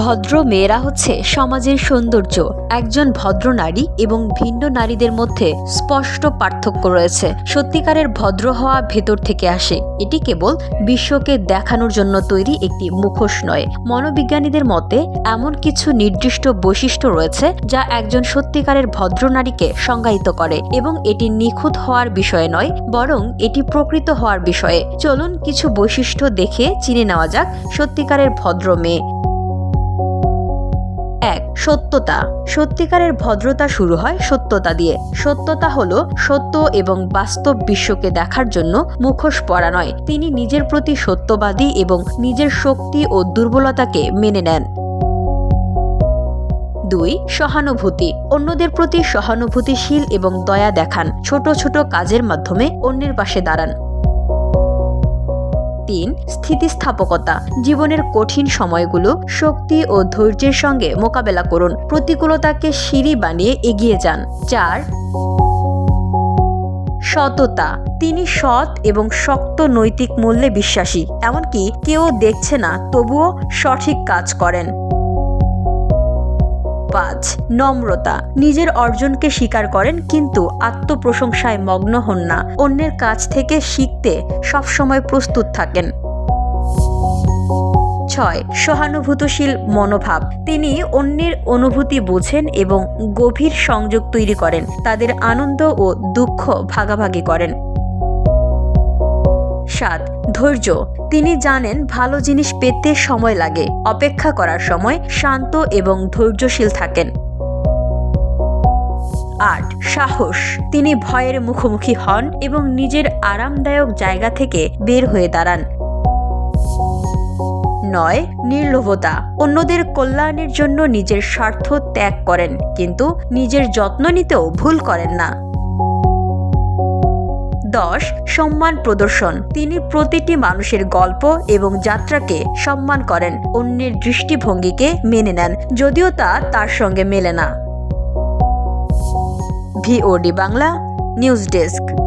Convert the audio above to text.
ভদ্র মেয়েরা হচ্ছে সমাজের সৌন্দর্য। একজন ভদ্র নারী এবং ভিন্ন নারীদের মধ্যে স্পষ্ট পার্থক্য রয়েছে। সত্যিকারের ভদ্র হওয়া ভেতর থেকে আসে। এটি কেবল বিশ্বকে দেখানোর জন্য তৈরি একটি মুখোশ নয়। মনোবিজ্ঞানীদের মতে, এমন কিছু নির্দিষ্ট বৈশিষ্ট্য রয়েছে যা একজন সত্যিকারের ভদ্র নারীকে সংজ্ঞায়িত করে এবং এটি নিখুঁত হওয়ার বিষয়ে নয়, বরং এটি প্রকৃত হওয়ার বিষয়ে। চলুন কিছু বৈশিষ্ট্য দেখে চিনে নেওয়া যাক সত্যিকারের ভদ্র মেয়ে। এক, সত্যতা। সত্যিকারের ভদ্রতা শুরু হয় সত্যতা দিয়ে। সত্যতা হলো সত্য এবং বাস্তব বিশ্বকে দেখার জন্য মুখোশ পরা নয়। তিনি নিজের প্রতি সত্যবাদী এবং নিজের শক্তি ও দুর্বলতাকে মেনে নেন। দুই, সহানুভূতি। অন্যদের প্রতি সহানুভূতিশীল এবং দয়া দেখান। ছোট ছোট কাজের মাধ্যমে অন্যের পাশে দাঁড়ান। তিন স্থিতিস্থাপকতা, জীবনের কঠিন সময়গুলো শক্তি ও ধৈর্যের সঙ্গে মোকাবেলা করুন। প্রতিকূলতাকে সিঁড়ি বানিয়ে এগিয়ে যান। চার, সততা। তিনি সৎ এবং শক্ত নৈতিক মূল্যে বিশ্বাসী, এমনকি কেউ দেখছে না, তবুও সঠিক কাজ করেন। পাঁচ নম্রতা, নিজের অর্জনকে স্বীকার করেন কিন্তু আত্মপ্রশংসায় মগ্ন হন না। অন্যের কাছ থেকে শিখতে সবসময় প্রস্তুত থাকেন। ছয়, সহানুভূতশীল মনোভাব। তিনি অন্যের অনুভূতি বোঝেন এবং গভীর সংযোগ তৈরি করেন। তাদের আনন্দ ও দুঃখ ভাগাভাগি করেন। সাত ধৈর্য, তিনি জানেন ভালো জিনিস পেতে সময় লাগে। অপেক্ষা করার সময় শান্ত এবং ধৈর্যশীল থাকেন। আট, সাহস, তিনি ভয়ের মুখোমুখি হন এবং নিজের আরামদায়ক জায়গা থেকে বের হয়ে দাঁড়ান। নয়, নির্লোভতা, অন্যদের কল্যাণের জন্য নিজের স্বার্থ ত্যাগ করেন, কিন্তু নিজের যত্ন নিতেও ভুল করেন না। দশ, সম্মান প্রদর্শন। তিনি প্রতিটি মানুষের গল্প এবং যাত্রাকে সম্মান করেন, অন্যের দৃষ্টিভঙ্গিকে মেনে নেন, যদিও তা তার সঙ্গে মেলে না। VOD Bangla, news desk.